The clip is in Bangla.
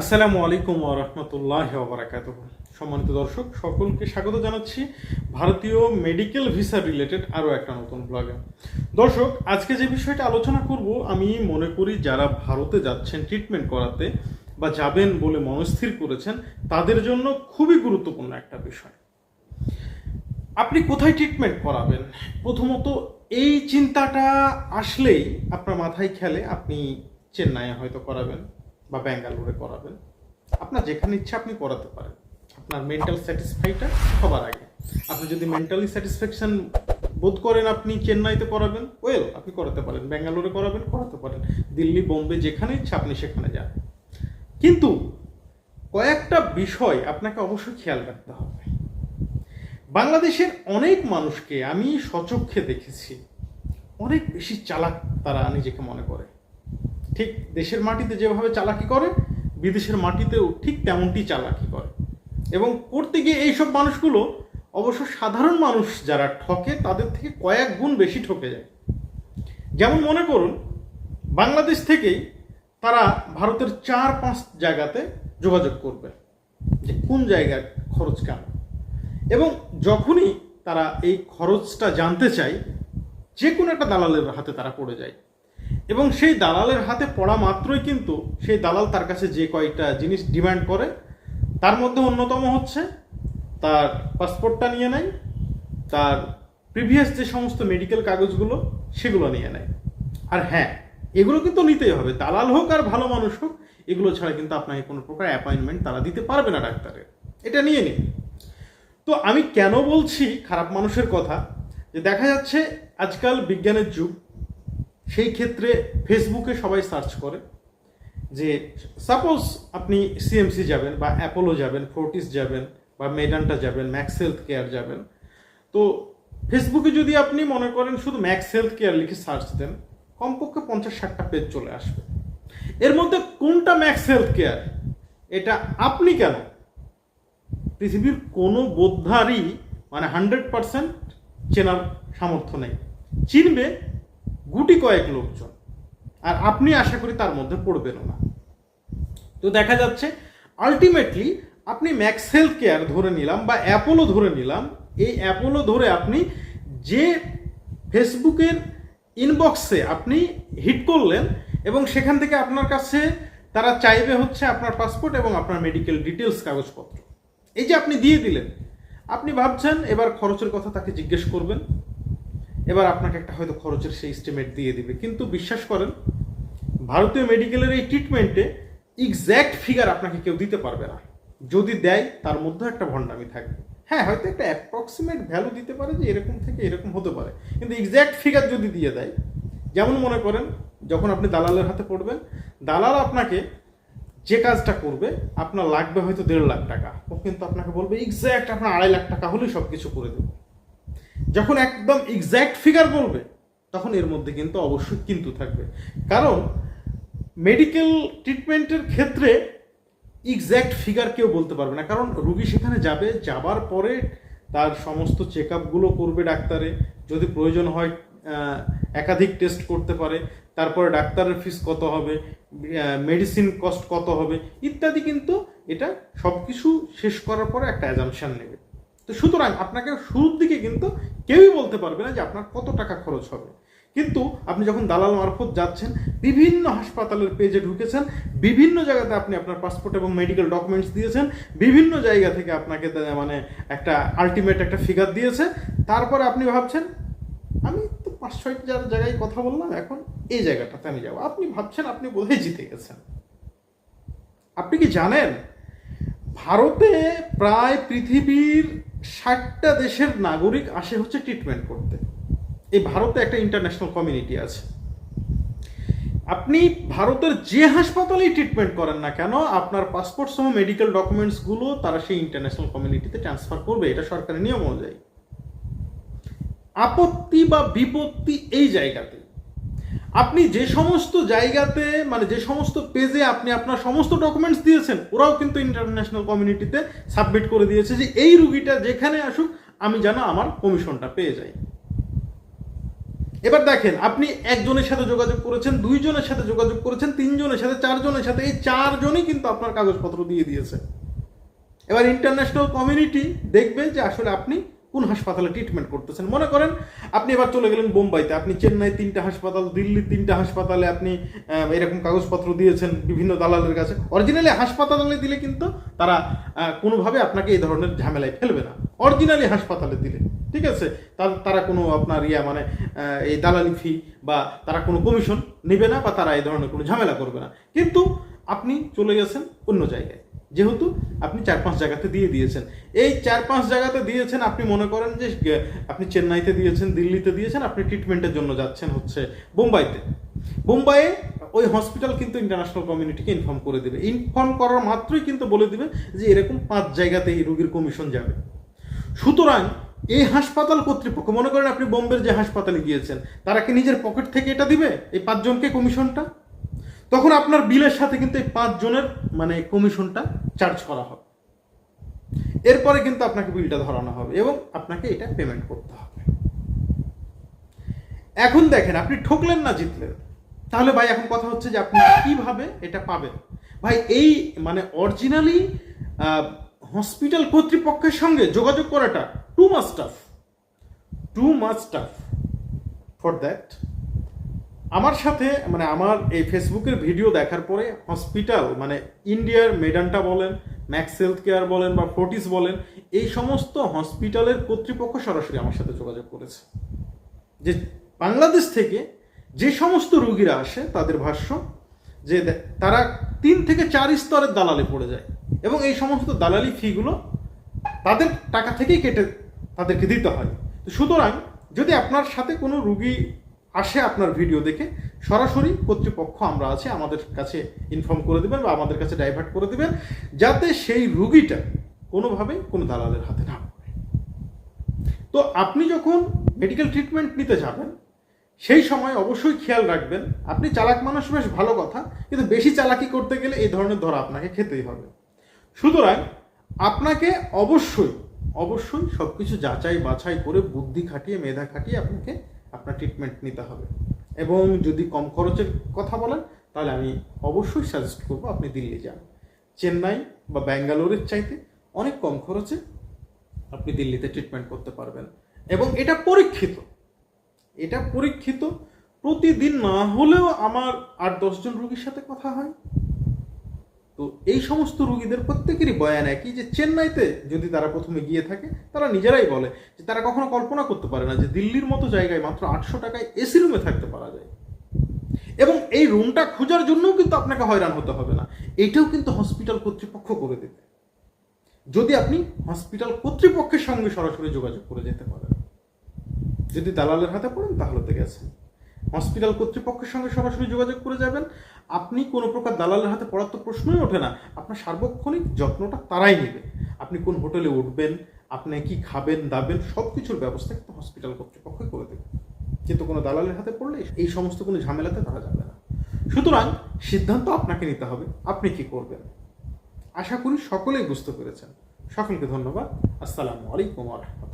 আসসালামু আলাইকুম রহমতুল্লাহ বারাকাত সম্মানিত দর্শক, সকলকে স্বাগত জানাচ্ছি ভারতীয় মেডিকেল ভিসা রিলেটেড আরও একটা নতুন ব্লগে। দর্শক, আজকে যে বিষয়টা আলোচনা করব, আমি মনে করি যারা ভারতে যাচ্ছেন ট্রিটমেন্ট করাতে বা যাবেন বলে মনস্থির করেছেন, তাদের জন্য খুবই গুরুত্বপূর্ণ একটা বিষয়। আপনি কোথায় ট্রিটমেন্ট করাবেন? প্রথমত, এই চিন্তাটা আসলেই আপনার মাথায় খেলে আপনি চেন্নাইয়ে হয়তো করাবেন। বা ব্যাঙ্গালোরে করাবেন। আপনার যেখানে ইচ্ছা আপনি করাতে পারেন। আপনার মেন্টাল স্যাটিসফাইটা সবার আগে। আপনি যদি মেন্টালি স্যাটিসফ্যাকশন বোধ করেন আপনি চেন্নাইতে করাবেন ওয়েল আপনি করাতে পারেন ব্যাঙ্গালোরে করাবেন, করাতে পারেন। দিল্লি, বোম্বে, যেখানে ইচ্ছা আপনি সেখানে যান। কিন্তু কয়েকটা বিষয় আপনাকে অবশ্যই খেয়াল রাখতে হবে। বাংলাদেশের অনেক মানুষকে আমি সচক্ষে দেখেছি, অনেক বেশি চালাক তারা নিজেকে মনে করে। ঠিক দেশের মাটিতে যেভাবে চালাকি করে, বিদেশের মাটিতেও ঠিক তেমনটি চালাকি করে। এবং করতে গিয়ে এইসব মানুষগুলো, অবশ্য সাধারণ মানুষ যারা ঠকে, তাদের থেকে কয়েক গুণ বেশি ঠকে যায়। যেমন মনে করুন, বাংলাদেশ থেকেই তারা ভারতের চার পাঁচ জায়গাতে যোগাযোগ করবে, যে কোন জায়গার খরচ কেমন এবং যখনই তারা এই খরচটা জানতে চায়, যে কোনো একটা দালালের হাতে তারা পড়ে যায়। এবং সেই দালালের হাতে পড়া মাত্রই কিন্তু সেই দালাল তার কাছে যে কয়েকটা জিনিস ডিমান্ড করে, তার মধ্যে অন্যতম হচ্ছে তার পাসপোর্টটা নিয়ে নেয়, তার প্রিভিয়াস যে সমস্ত মেডিকেল কাগজগুলো সেগুলো নিয়ে নেয়। আর হ্যাঁ এগুলো কিন্তু নিতেই হবে, দালাল হোক আর ভালো মানুষ হোক, এগুলো ছাড়া কিন্তু আপনাকে কোনো প্রকার অ্যাপয়েন্টমেন্ট তারা দিতে পারবে না ডাক্তারের। এটা নিয়ে নিন। তো আমি কেন বলছি খারাপ মানুষের কথা? যে দেখা যাচ্ছে আজকাল বিজ্ঞানের যুগ সেই ক্ষেত্রে ফেসবুকে সবাই সার্চ করে যে সাপোজ আপনি সিএমসি যাবেন বা অ্যাপোলো যাবেন ফোর্টিস যাবেন বা মেডান্টা যাবেন ম্যাক্স হেলথ কেয়ার যাবেন, তো ফেসবুকে যদি আপনি মনে করেন শুধু ম্যাক্স হেলথ কেয়ার লিখে সার্চ দেন, কমপক্ষে পঞ্চাশ ষাটটা পেজ চলে আসবে। এর মধ্যে কোনটা ম্যাক্স হেলথ কেয়ার এটা আপনি কেন? পৃথিবীর কোনো বোদ্ধারই মানে হান্ড্রেড পারসেন্ট চেনার সামর্থ্য নেই। চিনবে গুটি কয়েক লোকজন। আর আপনি আশা করি তার মধ্যে পড়বেনও না। তো দেখা যাচ্ছে আলটিমেটলি আপনি ম্যাক্স হেলথ কেয়ার ধরে নিলাম বা অ্যাপোলো ধরে নিলাম। এই অ্যাপোলো ধরে আপনি যে ফেসবুকের ইনবক্সে আপনি হিট করলেন এবং সেখান থেকে আপনার কাছে তারা চাইবে হচ্ছে আপনার পাসপোর্ট এবং আপনার মেডিকেল ডিটেলস কাগজপত্র। এই যে আপনি দিয়ে দিলেন, আপনি ভাবছেন এবার খরচের কথা তাকে জিজ্ঞেস করবেন। এবার আপনাকে একটা হয়তো খরচের সেই এস্টিমেট দিয়ে দিবে। কিন্তু বিশ্বাস করেন, ভারতীয় মেডিকেলের এই ট্রিটমেন্টে এক্স্যাক্ট ফিগার আপনাকে কেউ দিতে পারবে না। যদি দেয়, তার মধ্যে একটা ভণ্ডামি থাকবে। হ্যাঁ হয়তো একটা অ্যাপ্রক্সিমেট ভ্যালু দিতে পারে যে এরকম থেকে এরকম হতে পারে। কিন্তু এক্স্যাক্ট ফিগার যদি দিয়ে দেয়, যেমন মনে করেন, যখন আপনি দালালের হাতে পড়বেন, দালাল আপনাকে যে কাজটা করবে, আপনার লাগবে হয়তো দেড় লাখ টাকা। ও কিন্তু আপনাকে বলবে এক্স্যাক্ট আপনার আড়াই লাখ টাকা হলেই সব কিছু করে দেবো। যখন একদম এক্স্যাক্ট ফিগার বলবে, তখন এর মধ্যে কিন্তু অবশ্যই কিন্তু থাকবে। কারণ মেডিকেল ট্রিটমেন্টের ক্ষেত্রে এক্স্যাক্ট ফিগার কেউ বলতে পারবে না। কারণ রুগী সেখানে যাবে, যাবার পরে তার সমস্ত চেক আপগুলো করবে ডাক্তারে। যদি প্রয়োজন হয় একাধিক টেস্ট করতে পারে, তারপরে ডাক্তারের ফিস কত হবে মেডিসিন কস্ট কত হবে, ইত্যাদি কিন্তু এটা সব কিছু শেষ করার পরে একটা অ্যাজামশান নেবে। তো সুতরাং আপনাকে শুরুর দিকে কিন্তু কেউই বলতে পারবে না যে আপনার কত টাকা খরচ হবে। কিন্তু আপনি যখন দালাল মারফত যাচ্ছেন, বিভিন্ন হাসপাতালের পেজে ঢুকেছেন, বিভিন্ন জায়গাতে আপনি আপনার পাসপোর্ট এবং মেডিকেল ডকুমেন্টস দিয়েছেন, বিভিন্ন জায়গা থেকে আপনাকে মানে একটা আলটিমেট একটা ফিগার দিয়েছে। তারপরে আপনি ভাবছেন, আমি তো পাঁচ ছয়টা যা- জায়গায় কথা বললাম, এখন এই জায়গাটাতে আমি যাব। আপনি ভাবছেন আপনি বোধহয় জিতে গেছেন। আপনি কি জানেন? ভারতে প্রায় পৃথিবীর ষাটটা দেশের নাগরিক আসে হচ্ছে ট্রিটমেন্ট করতে। এই ভারতে একটা ইন্টারন্যাশনাল কমিউনিটি আছে। আপনি ভারতের যে হাসপাতালেই ট্রিটমেন্ট করেন না কেন, আপনার পাসপোর্ট সহ মেডিকেল ডকুমেন্টসগুলো তারা সেই ইন্টারন্যাশনাল কমিউনিটিতে ট্রান্সফার করবে, এটা সরকারি নিয়ম অনুযায়ী। আপত্তি বা বিপত্তি এই জায়গাতে আপনি যে সমস্ত জায়গাতে মানে যে সমস্ত পেজে আপনি আপনার সমস্ত ডকুমেন্টস দিয়েছেন, ওরাও কিন্তু ইন্টারন্যাশনাল কমিউনিটিতে সাবমিট করে দিয়েছে যে এই রুগীটা যেখানে আসুক, আমি যেন আমার কমিশনটা পেয়ে যাই। এবার দেখেন, আপনি একজনের সাথে যোগাযোগ করেছেন, দুইজনের সাথে যোগাযোগ করেছেন, তিনজনের সাথে, চারজনের সাথে, এই চারজনই কিন্তু আপনার কাগজপত্র দিয়ে দিয়েছে। এবার ইন্টারন্যাশনাল কমিউনিটি দেখবে যে আসলে আপনি কোন হাসপাতালে ট্রিটমেন্ট করতেছেন? মনে করেন আপনি এবার চলে গেলেন বোম্বাইতে, আপনি চেন্নাই তিনটা হাসপাতাল, দিল্লির তিনটা হাসপাতালে আপনি এরকম কাগজপত্র দিয়েছেন বিভিন্ন দালালের কাছে। অরিজিনালি হাসপাতালে দিলে কিন্তু তারা কোনোভাবে আপনাকে এই ধরনের ঝামেলায় ফেলবে না। অরিজিনালি হাসপাতালে দিলে, ঠিক আছে? তার- তারা কোনো আপনার ইয়া মানে এই দালালি ফি বা তারা কোনো কমিশন নেবে না বা তারা এই ধরনের কোনো ঝামেলা করবে না। কিন্তু আপনি চলে গেছেন অন্য জায়গায়। যেহেতু আপনি চার পাঁচ জায়গাতে দিয়ে দিয়েছেন। এই চার পাঁচ জায়গাতে দিয়েছেন, আপনি মনে করেন যে আপনি চেন্নাইতে দিয়েছেন, দিল্লিতে দিয়েছেন, আপনি ট্রিটমেন্টের জন্য যাচ্ছেন হচ্ছে বোম্বাইতে। বোম্বাইয়ে ওই হসপিটাল কিন্তু ইন্টারন্যাশনাল কমিউনিটিকে ইনফর্ম করে দেবে। ইনফর্ম করার মাত্রই কিন্তু বলে দিবে যে, এরকম পাঁচ জায়গাতে এই রোগীর কমিশন যাবে। সুতরাং এই হাসপাতাল কর্তৃপক্ষ, মনে করেন আপনি বোম্বের যে হাসপাতালে গিয়েছেন, তারা কি নিজের পকেট থেকে এটা দিবে, এই পাঁচজনকে কমিশনটা তখন আপনার বিলের সাথে কিন্তু এই পাঁচজনের মানে কমিশনটা চার্জ করা হবে এরপরে কিন্তু আপনাকে বিলটা ধরানো হবে এবং আপনাকে এটা পেমেন্ট করতে হবে। এখন দেখেন, আপনি ঠকলেন না, জিতলেন। তাহলে ভাই, এখন কথা হচ্ছে যে আপনি কীভাবে এটা পাবেন? ভাই, এই মানে অরিজিনালি হসপিটাল কর্তৃপক্ষের সঙ্গে যোগাযোগ করাটা too much tough too much tough for that আমার সাথে মানে আমার এই ফেসবুকের ভিডিও দেখার পরে হসপিটাল মানে ইন্ডিয়ার মেডানটা বলেন ম্যাক্স হেলথ কেয়ার বলেন বা ফোর্টিস বলেন, এই সমস্ত হসপিটালের কর্তৃপক্ষ সরাসরি আমার সাথে যোগাযোগ করেছে। যে বাংলাদেশ থেকে যে সমস্ত রুগীরা আসে, তাদের ভাষ্য যে তারা তিন থেকে চার স্তরের দালালে পড়ে যায় এবং এই সমস্ত দালালি ফিগুলো তাদের টাকা থেকেই কেটে তাদেরকে দিতে হয়। তো সুতরাং যদি আপনার সাথে কোনো রুগী আসে আপনার ভিডিও দেখে, সরাসরি কর্তৃপক্ষ আমরা আছে, আমাদের কাছে ইনফর্ম করে দেবেন বা আমাদের কাছে ডাইভার্ট করে দেবেন, যাতে সেই রুগীটা কোনোভাবেই কোনো দালালের হাতে না পড়ে। তো আপনি যখন মেডিকেল ট্রিটমেন্ট নিতে যাবেন, সেই সময় অবশ্যই খেয়াল রাখবেন, আপনি চালাক মানুষ বেশ ভালো কথা, কিন্তু বেশি চালাকি করতে গেলে এই ধরনের ধরা আপনাকে খেতেই হবে। সুতরাং আপনাকে অবশ্যই অবশ্যই সব কিছু যাচাই বাছাই করে বুদ্ধি খাটিয়ে, মেধা খাটিয়ে আপনাকে আপনার ট্রিটমেন্ট নিতে হবে। এবং যদি কম খরচের কথা বলেন, তাহলে আমি অবশ্যই সাজেস্ট করব আপনি দিল্লি যান। চেন্নাই বা ব্যাঙ্গালোরের চাইতে অনেক কম খরচে আপনি দিল্লিতে ট্রিটমেন্ট করতে পারবেন। এবং এটা পরীক্ষিত। এটা পরীক্ষিত। প্রতিদিন না হলেও আমার আট দশজন রুগীর সাথে কথা হয়। তো এই সমস্ত রুগীদের প্রত্যেকেরই বয়ান একই যে চেন্নাইতে যদি তারা প্রথমে গিয়ে থাকে, তারা নিজেরাই বলে যে তারা কখনো কল্পনা করতে পারে না যে দিল্লির মতো জায়গায় মাত্র আটশো টাকায় এসি রুমে থাকতে পারা যায়। এবং এই রুমটা খোঁজার জন্যও কিন্তু আপনাকে হয়রান হতে হবে না। এটাও কিন্তু হসপিটাল কর্তৃপক্ষ করে দেবে যদি আপনি হসপিটাল কর্তৃপক্ষের সঙ্গে সরাসরি যোগাযোগ করে যেতে পারেন। যদি দালালের হাতে পড়েন, তাহলে তো গেছেন হসপিটাল কর্তৃপক্ষের সঙ্গে সরাসরি যোগাযোগ করে যাবেন। আপনি কোনো প্রকার দালালের হাতে পড়ার তো প্রশ্নই ওঠে না। আপনার সার্বক্ষণিক যত্নটা তারাই নেবে। আপনি কোন হোটেলে উঠবেন, আপনি কি খাবেন, দাবেন সব কিছুর ব্যবস্থা কিন্তু হসপিটাল কর্তৃপক্ষই করে দেবে। কিন্তু কোনো দালালের হাতে পড়লে এই সমস্ত কোনো ঝামেলাতে তারা যাবে না। সুতরাং সিদ্ধান্ত আপনাকে নিতে হবে, আপনি কি করবেন। আশা করি সকলেই বুঝতে পেরেছেন। সকলকে ধন্যবাদ। আসসালামু আলাইকুম রহমতুল্লাহ।